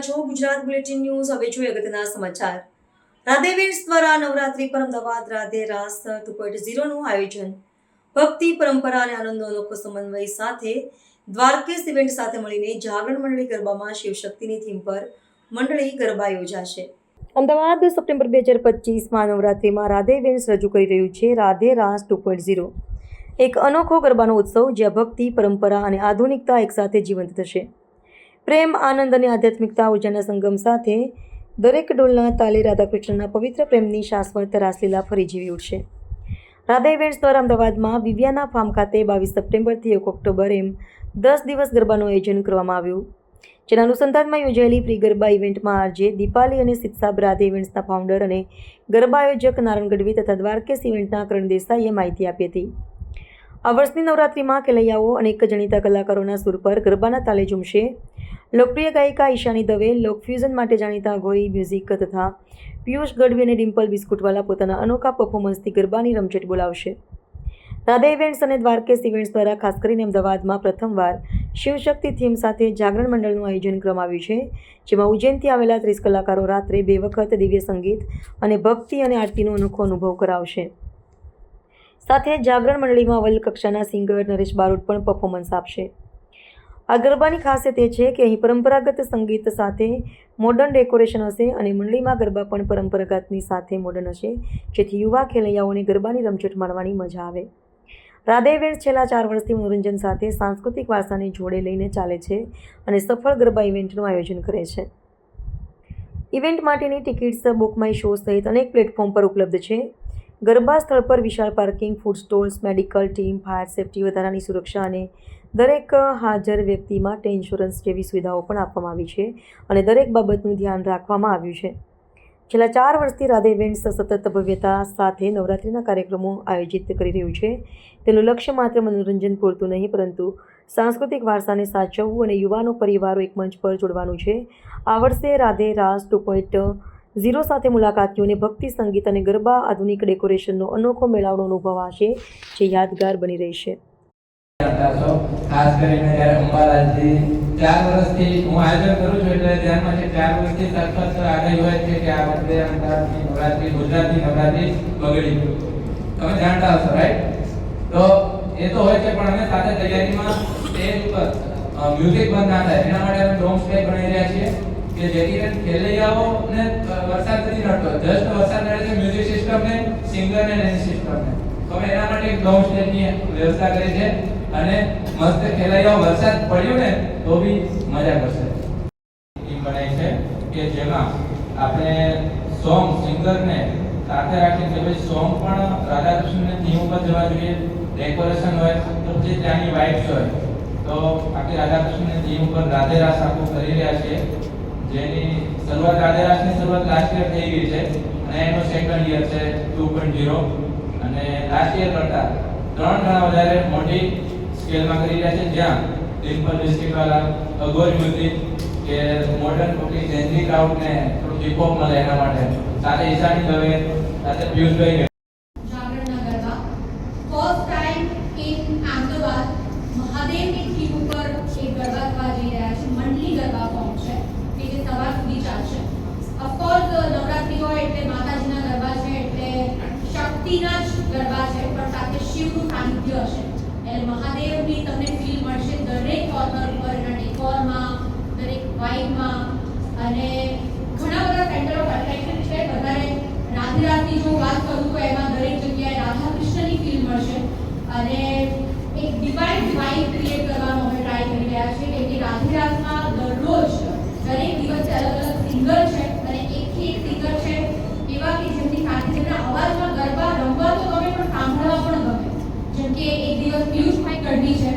રહ્યા છો Gujarat bulletin news, હવે જોઈએ અગત્યના સમાચાર. રાધે વિન્સ દ્વારા નવરાત્રી પર અમદાવાદ રાધે રાસ ટુ પોઈન્ટ ઝીરોનું આયોજન. ભક્તિ, પરંપરા અને આનંદનો અનોખો સમન્વય સાથે દ્વારકેશ ઇવેન્ટ સાથે મળીને જાગરણ મંડળી ગરબામાં શિવશક્તિની થીમ પર મંડળી ગરબા યોજાશે. અમદાવાદ સપ્ટેમ્બર બે હજાર પચીસમાં નવરાત્રિમાં રાધે ઇવેન્ટ્સ રજૂ કરી રહ્યું છે Radhe Raas two point zero. એક અનોખો ગરબાનો ઉત્સવ જ્યાં ભક્તિ, પરંપરા અને આધુનિકતા એકસાથે જીવંત થશે. પ્રેમ, આનંદ અને આધ્યાત્મિકતા ઉર્જાના સંગમ સાથે દરેક ડોલના તાલે રાધાકૃષ્ણના પવિત્ર પ્રેમની શાશ્વત રાસલીલા ફરી જીવી ઉઠશે. રાધા ઇવેન્ટ્સ દ્વારા અમદાવાદમાં વિવ્યાના ફાર્મ ખાતે બાવીસ સપ્ટેમ્બરથી એક ઓક્ટોબર એમ દસ દિવસ ગરબાનું આયોજન કરવામાં આવ્યું. જેના અનુસંધાનમાં યોજાયેલી પ્રી ગરબા ઇવેન્ટમાં આરજે દીપાલી અને સિત્સાબ રાધે ઇવેન્ટ્સના ફાઉન્ડર અને ગરબા આયોજક નારાયણ ગઢવી તથા દ્વારકેશ ઇવેન્ટના કરણ દેસાઈએ માહિતી આપી હતી. આ વર્ષની નવરાત્રિમાં ખેલૈયાઓ અનેક જાણીતા કલાકારોના સુર પર ગરબાના તાલે ઝૂમશે. લોકપ્રિય ગાયિકા ઈશાની દવે લોકફ્યુઝન માટે જાણીતા ગોરી મ્યુઝિક તથા પિયુષ ગઢવી અને ડિમ્પલ બિસ્કુટવાલા પોતાના અનોખા પરફોર્મન્સથી ગરબાની રમઝટ બોલાવશે. રાધે ઇવેન્ટ્સ અને દ્વારકેશ ઇવેન્ટ્સ દ્વારા ખાસ કરીને અમદાવાદમાં પ્રથમવાર શિવશક્તિ થીમ સાથે જાગરણ મંડળનું આયોજન કરવામાં આવ્યું છે, જેમાં ઉજ્જૈનથી આવેલા ત્રીસ કલાકારો રાત્રે બે વખત દિવ્ય સંગીત અને ભક્તિ અને આરતીનો અનોખો અનુભવ કરાવશે. સાથે જાગરણ મંડળીમાં વર્લ્ડ કક્ષાના સિંગર નરેશ બારોટ પણ પરફોર્મન્સ આપશે. આ ગરબાની ખાસિયત એ છે કે અહીં પરંપરાગત સંગીત સાથે મોડર્ન ડેકોરેશન હશે અને મંડળીમાં ગરબા પણ પરંપરાગતની સાથે મોડર્ન હશે, જેથી યુવા ખેલૈયાઓને ગરબાની રમઝટ માણવાની મજા આવે. રાધા છેલ્લા ચાર વર્ષથી મનોરંજન સાથે સાંસ્કૃતિક વારસાને જોડે લઈને ચાલે છે અને સફળ ગરબા ઇવેન્ટનું આયોજન કરે છે. ઇવેન્ટ માટેની ટિકિટ્સ બુક માય શો સહિત અનેક પ્લેટફોર્મ પર ઉપલબ્ધ છે. ગરબા સ્થળ પર વિશાળ parking, food stalls, medical team, fire safety વધારાની સુરક્ષા અને દરેક હાજર વ્યક્તિ માટે ઇન્સ્યોરન્સ જેવી સુવિધાઓ પણ આપવામાં આવી છે અને દરેક બાબતનું ધ્યાન રાખવામાં આવ્યું છે. છેલ્લા ચાર વર્ષથી રાધે ઇવેન્ટ્સ સતત ભવ્યતા સાથે નવરાત્રિના કાર્યક્રમો આયોજિત કરી રહ્યું છે. તેનું લક્ષ્ય માત્ર મનોરંજન પૂરતું નહીં, પરંતુ સાંસ્કૃતિક વારસાને સાચવવું અને યુવાનો, પરિવારો એક મંચ પર જોડવાનું છે. આ વર્ષે Radhe Raas two point zero સાથે મુલાકાતીઓને ભક્તિ, સંગીત અને ગરબા આધુનિક ડેકોરેશનનો અનોખો મેળાવડો અનુભવ આવશે જે યાદગાર બની રહેશે. ખાસ કરીને જ્યારે અંબાલાલજી ચાર વર્ષથી હું આયોજન કરું છું એટલે ધ્યાનમાં છે, ચાર વર્ષથી સતત આગાહી હોય છે કે આ વખતે અમદાવાદની નવરાત્રી, ગુજરાતની નવરાત્રી બગડી તમે જાણતા હશો રાઈટ તો એ તો હોય છે, પણ અમે સાથે તૈયારીમાં સ્ટેજ ઉપર મ્યુઝિક બંધ ના થાય. એના માટે અમે ડોમ સ્ટે બનાવી રહ્યા છીએ કે જેથી કરીને ખેલૈયાઓને વરસાદ નથી નડતો જસ્ટ વરસાદ નડે છે મ્યુઝિક સિસ્ટમને સિંગર ને સિસ્ટમ ને. તો અમે એના માટે એક સ્ટેજની વ્યવસ્થા કરી છે. અને મસ્ત ખેલાયો વરસાદ પડ્યો ને, તો બી મજા કરશે. ટીમ બનાવી છે કે જેમાં આપણે સોંગ, સિંગરને સાથે રાખીને કે ભાઈ સોંગ પણ રાધાકૃષ્ણની થીમ ઉપર જવા જોઈએ ડેકોરેશન હોય, તો જે ત્યાંની વાઇબ્સ હોય, તો આખી રાધાકૃષ્ણની થીમ ઉપર રાધે રાસ આખું કરી રહ્યા છીએ. જેની શરૂઆત રાધે રાસની શરૂઆત લાસ્ટ યર થઈ ગઈ છે અને એનો સેકન્ડ યર છે ટુ પોઈન્ટ ઝીરો અને લાસ્ટ યર કરતા ત્રણ ગણા વધારે મોટી સ્કેલમાં કરી રહ્યા છે. જ્યાં ડિમ્પલ ડિસ્ટ્રિક્ટવાળા અગોર મ્યુઝિક કે મોડર્ન કોકી જેન્ઝી ક્રાઉડને થોડું હિપહોપ મળે એના માટે. સાથે ઈશાની દવે સાથે પિયુષભાઈ જાગરણના garba first time in Ahmedabad મહાદેવની થીમ ઉપર એક ગરબા થવા જઈ રહ્યા છે મંડલી ગરબા ફોર્મ છે કે જે સવાર સુધી ચાલશે ઓફકોર્સ નવરાત્રી હોય એટલે માતાજીના ગરબા છે એટલે શક્તિના જ ગરબા છે પણ સાથે શિવનું સાનિધ્ય હશે એટલે મહાદેવની તમને ફીલ મળશે દરેક કોર્નર ઉપર એના ડેકોરમાં દરેક વાઇબમાં અને ઘણા બધા સેન્ટર ઓફ અટ્રેક્શન છે વધારે જો વાત કરું તો એમાં દરેક જગ્યાએ રાધા કૃષ્ણની ફીલ મળશે. અને એક ડિવાઇન ડિવાઇન ક્રિએટ કરવાનો અમે ટ્રાય કરી રહ્યા છીએ, કેમ કે રાધે રાતમાં દરરોજ દરેક દિવસે અલગ અલગ સિંગર છે અને એકથી એક સિંગર છે. એવા કે જેમની સાથે જેમના અવાજમાં ગરબા, રમવા તો ગમે, પણ સાંભળવા પણ ગમે. જેમ કે એક દિવસ પિયુષભાઈ ગઢવી છે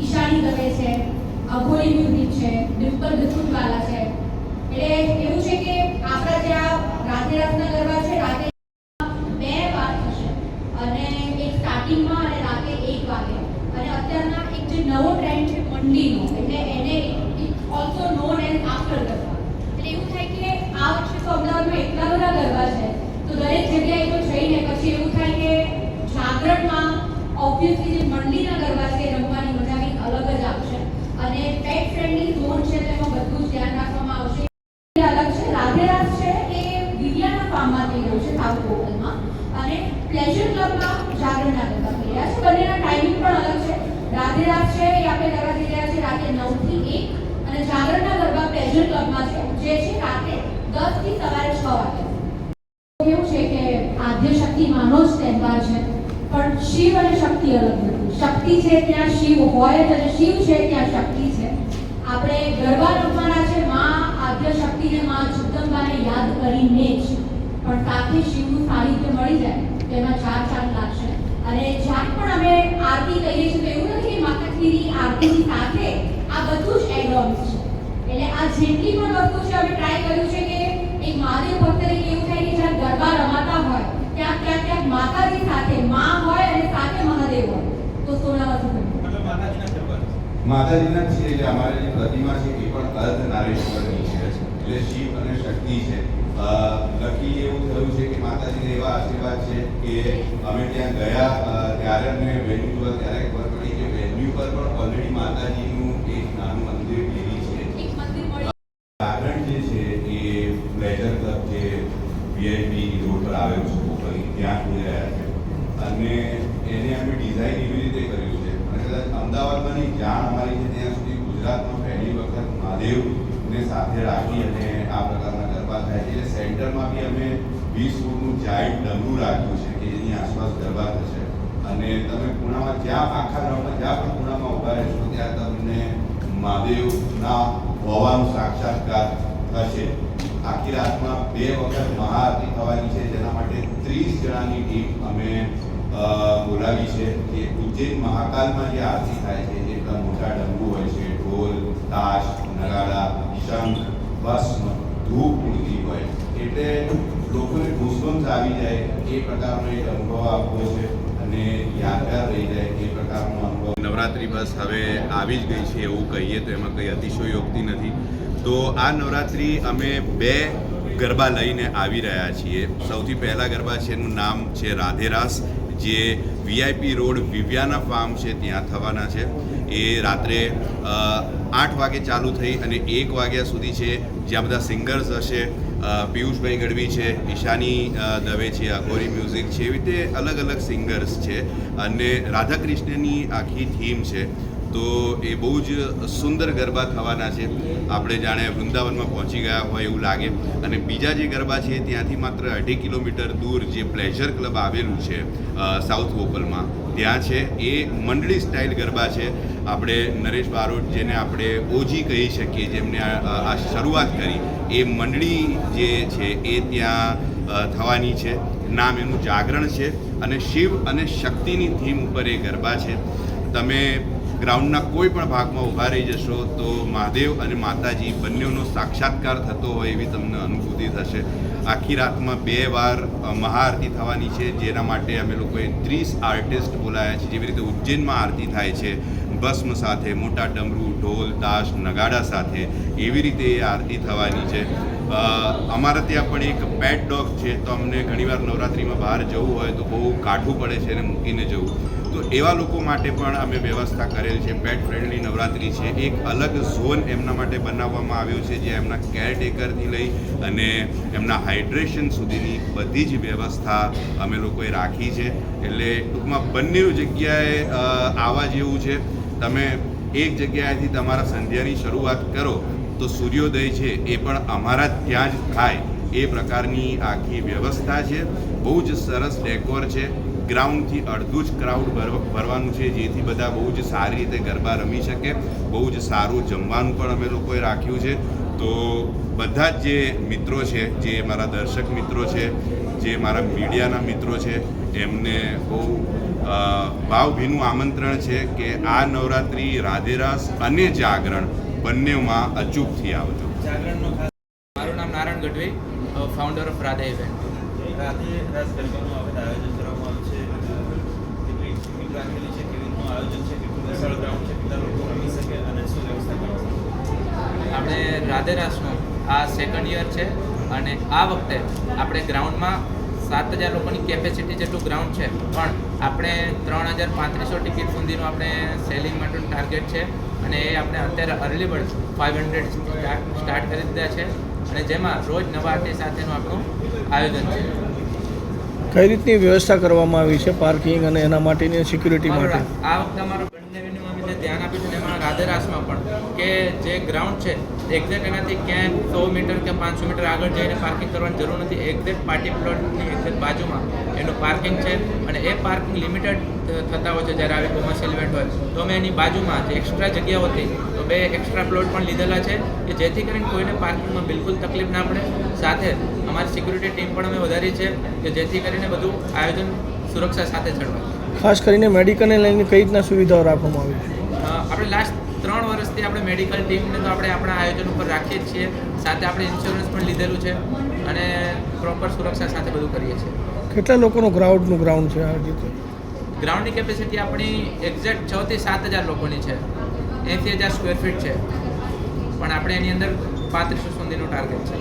ઈશાની દવે છે અઘોરી મ્યુઝિક છે ડિમ્પલ બિસ્કુટવાલા છે. એટલે એવું છે કે આપણા જે આ રાધે રાતના ગરબા છે રાતે બે વાર થશે અને એક સ્ટાર્ટિંગમાં અને રાતે એક વાગે અને અત્યારના એક જે નવો ટ્રેન્ડ છે મંડીનો એટલે એને also known as after garba એટલે એવું થાય કે આ વર્ષે તો અમદાવાદમાં એટલા બધા ગરબા છે તો દરેક જગ્યાએ તો જઈને પછી એવું થાય કે જાગરણમાં ઓબ્વિયસલી જે મંડીના ગરબા છે એ રમવાની મજા કંઈક અલગ જ આવશે અને પેટ ફ્રેન્ડલી ઝોન છે તો એમાં બધું જ ધ્યાન પ્લેઝર ક્લબમાં જાગરણના ગરબા થઈ રહ્યા છે બંનેના ટાઈમિંગ પણ અલગ છે. રાધે રાત છે, એ આપણે કરવા જઈ રહ્યા છે રાતે 9 થી 1 અને જાગરણના ગરબા પ્લેઝર ક્લબમાં છે. જે છે રાતે 10 થી સવારે 6 વાગે. એવું છે કે આદ્ય શક્તિ માનો જ તહેવાર છે. પણ શિવ અને શક્તિ અલગ નથી. શક્તિ છે ત્યાં શિવ હોય જ અને શિવ છે ત્યાં શક્તિ છે. આપણે ગરબા રમવાના છે. માં આદ્ય શક્તિને માં જગદંબાને યાદ કરીને જ. પણ સાથે શિવનું સાહિત્ય મળી જાય. તેમાં ચાર ચાંદ લાગશે અને જ્યાં પણ અમે આરતી કહીએ છીએ તો એવું નથી કે માતાજીની આરતીની સાથે આ બધું જ એડોન્સ છે. એટલે આ જેટલી પણ વસ્તુ છે અમે ટ્રાય કર્યું છે કે એક મહાદેવ ભક્ત તરીકે એવું થાય કે જ્યાં ગરબા રમાતા હોય ત્યાં ત્યાં ત્યાં માતાજી સાથે માં હોય અને સાથે મહાદેવ હોય. તો સોના શું માતાજીના છે. એટલે અમારે જે પ્રતિમા છે એ પણ અર્ધ નારેશ્વરની છે. એટલે શિવ અને શક્તિ છે. લકી એવું થયું છે કે માતાજીને એવા આશીર્વાદ છે કે અમે ત્યાં ગયા ત્યારે અમને વેન્યુ પર, ત્યારે ખબર પડી કે વેન્યુ પર પણ ઓલરેડી માતાજીનું એક નાનું મંદિર ડેરી છે એક મંદિર મળી કારણ જે છે એ પ્લેઝર ક્લબ જે વીઆઈપી રોડ પર આવેલું છે કોપરી ત્યાં ખોલી રહ્યા છે અને એને અમે ડિઝાઇન એવી રીતે કર્યું છે અને કદાચ અમદાવાદમાંની જાણ અમારી છે ત્યાં સુધી ગુજરાતમાં પહેલી વખત મહાદેવને સાથે રાખી અને આ પ્રકારના ગરબા થાય છે. સેન્ટરમાં બી અમે વીસ ફૂટનું જાઈન્ટ ડમરું રાખ્યું છે કે એની આસપાસ ગરબા થશે. અને તમે ખૂણામાં જ્યાં આખા ગ્રાઉન્ડમાં, જ્યાં પણ ખૂણામાં ઊભા રહેશો, ત્યાં તમને મહાદેવના હોવાનું સાક્ષાત્કાર થશે. આખી રાતમાં બે વખત મહાઆરતી થવાની છે, જેના માટે ત્રીસ જણાની ટીમ અમે બોલાવી છે કે ઉજ્જૈન મહાકાલમાં જે આરતી થાય છે, જે એટલા મોટા ડમરૂ હોય છે, ઢોલ, તાશ, નગાડા, શંખ, ભસ્મ, ધૂપ ઉડતી હોય. એટલે લોકોને ઘૂસબંધ આવી જાય એ પ્રકારનો એક અનુભવ આપવો છે અને યાદગાર રહી જાય એ પ્રકારનો અનુભવ. નવરાત્રિ બસ હવે આવી જ ગઈ છે એવું કહીએ તો એમાં કંઈ અતિશયોક્તિ નથી. તો આ નવરાત્રિ અમે બે ગરબા લઈને આવી રહ્યા છીએ. સૌથી પહેલા ગરબા છે એનું નામ છે રાધેરાસ. જે વીઆઈપી રોડ વિવ્યાના ફાર્મ છે, ત્યાં થવાના છે. એ રાત્રે આઠ વાગે ચાલુ થઈ અને એક વાગ્યા સુધી છે, જ્યાં બધા સિંગર્સ હશે પિયુષભાઈ ગઢવી છે, ઈશાની દવે છે, અઘોરી મ્યુઝિક છે, એવી રીતે અલગ અલગ સિંગર્સ છે. અને રાધાકૃષ્ણની આખી થીમ છે. તો એ બહુ જ સુંદર ગરબા થવાના છે. આપણે જાણે વૃંદાવનમાં પહોંચી ગયા હોય એવું લાગે. અને બીજા જે ગરબા છે, ત્યાંથી માત્ર અઢી કિલોમીટર દૂર જે પ્લેઝર ક્લબ આવેલું છે સાઉથ વોપલમાં ત્યાં છે. એ મંડળી સ્ટાઇલ ગરબા છે. આપણે નરેશ બારોટ જેને આપણે ઓજી કહી શકીએ, જેમને આ શરૂઆત કરી, એ મંડળી જે છે, એ ત્યાં થવાની છે. નામ એનું જાગરણ છે. અને શિવ અને શક્તિની થીમ ઉપર એ ગરબા છે. તમે ગ્રાઉન્ડના કોઈ પણ ભાગમાં ઊભા રહી જશો તો મહાદેવ અને માતાજી બંનેનો સાક્ષાત્કાર થતો હોય એવી તમને અનુભૂતિ થશે. આખી રાતમાં બે વાર મહાઆરતી થવાની છે, જેના માટે અમે લોકોએ ત્રીસ આર્ટિસ્ટ બોલાયા છે. જેવી રીતે ઉજ્જૈનમાં આરતી થાય છે, ભસ્મ સાથે, મોટા ડમરૂ, ઢોલ, તાશ, નગાડા સાથે, એવી રીતે એ આરતી થવાની છે. અમારા ત્યાં પણ એક પેટ ડોગ છે, તો અમને ઘણીવાર નવરાત્રિમાં બહાર જવું હોય તો બહુ કાઠું પડે છે એને મૂકીને જવું. તો એવા લોકો માટે પણ અમે વ્યવસ્થા કરેલ છે પેટ ફ્રેન્ડલી નવરાત્રિ છે. એક અલગ ઝોન એમના માટે બનાવવામાં આવ્યો છે, જે એમના કેરટેકરથી લઈ અને એમના હાઇડ્રેશન સુધીની બધી જ વ્યવસ્થા અમે લોકોએ રાખી છે. એટલે ટૂંકમાં બંને જગ્યાએ આવા જેવું છે. તમે એક જગ્યાએથી તમારા સંધ્યાની શરૂઆત કરો તો સૂર્યોદય છે એ પણ અમારા ત્યાં જ થાય. એ પ્રકારની આખી વ્યવસ્થા છે. બહુ જ સરસ ડેકોર છે. ગ્રાઉન્ડથી અડધું જ ક્રાઉડ ભરવાનું છે, જેથી બધા બહુ જ સારી રીતે ગરબા રમી શકે. બહુ જ સારું જમવાનું પણ અમે લોકોએ રાખ્યું છે. તો બધા જ જે મિત્રો છે, જે મારા દર્શક મિત્રો છે, જે મારા મીડિયાના મિત્રો છે, એમને બહુ ભાવભીનું આમંત્રણ છે કે આ નવરાત્રિ રાધેરાસ અને જાગરણ બંનેમાં અચૂકથી આવજો મારું નામ Narayan Gadhvi founder of Radha event રાતે રાસ ગરબાનું આપણે આયોજન કરવામાં આવ્યું છે. કેટલી ટીમ રાખેલી છે કેવી રીતનું આયોજન છે કેટલું વિશાળ ગ્રાઉન્ડ છે કેટલા લોકો રમી શકે અને શું વ્યવસ્થા આપણે રાધે રાસનું આ સેકન્ડ યર છે અને આ વખતે આપણે ગ્રાઉન્ડમાં સાત હજાર લોકોની કેપેસિટી જેટલું ગ્રાઉન્ડ છે. પણ આપણે ત્રણ હજાર પાંત્રીસો ટિકિટ સુધીનું આપણે સેલિંગ માટેનું ટાર્ગેટ છે. અને એ આપણે અત્યારે early bird five hundred start કરી દીધા છે. અને જેમાં રોજ નવા આર્ટિસ્ટ સાથેનું આપણું આયોજન છે. કઈ રીતની વ્યવસ્થા કરવામાં આવી છે પાર્કિંગ અને એના માટેની સિક્યુરિટી માટે? આ વખતે અમારું રાધેરાસમાં પણ કે જે ગ્રાઉન્ડ છે એક્ઝેક્ટ એનાથી ક્યાંય સો મીટર કે પાંચસો મીટર આગળ જઈને પાર્કિંગ કરવાની જરૂર નથી. એક્ઝેક્ટ પાર્ટી પ્લોટની એક્ઝેક્ટ બાજુમાં એનું પાર્કિંગ છે અને એ પાર્કિંગ લિમિટેડ થતા હોય છે જ્યારે આવી કોમર્શિયલ ઇવેન્ટ હોય. તો અમે એની બાજુમાં જે એક્સ્ટ્રા જગ્યાઓ હતી, તો બે એક્સ્ટ્રા પ્લોટ પણ લીધેલા છે કે જેથી કરીને કોઈને પાર્કિંગમાં બિલકુલ તકલીફ ના પડે. સાથે અમારી સિક્યુરિટી ટીમ પણ અમે વધારી છે કે જેથી કરીને બધું આયોજન સુરક્ષા સાથે ચડવા ખાસ કરીને મેડિકલને લઈને કઈ રીતના સુવિધાઓ રાખવામાં આવી? છે આપણે લાસ્ટ ત્રણ વર્ષથી આપણે મેડિકલ ટીમને તો આપણે આપણા આયોજન ઉપર રાખીએ જ છીએ. સાથે આપણે ઇન્સ્યોરન્સ પણ લીધેલું છે અને પ્રોપર સુરક્ષા સાથે બધું કરીએ છીએ. કેટલા લોકોનું ગ્રાઉન્ડનું ગ્રાઉન્ડ છે આ રીતે ગ્રાઉન્ડની કેપેસિટી આપણી એક્ઝેક્ટ છ થી સાત હજાર લોકોની છે. એંસી હજાર સ્ક્વેર ફીટ છે. પણ આપણે એની અંદર પાંત્રીસો સુધીનું ટાર્ગેટ છે.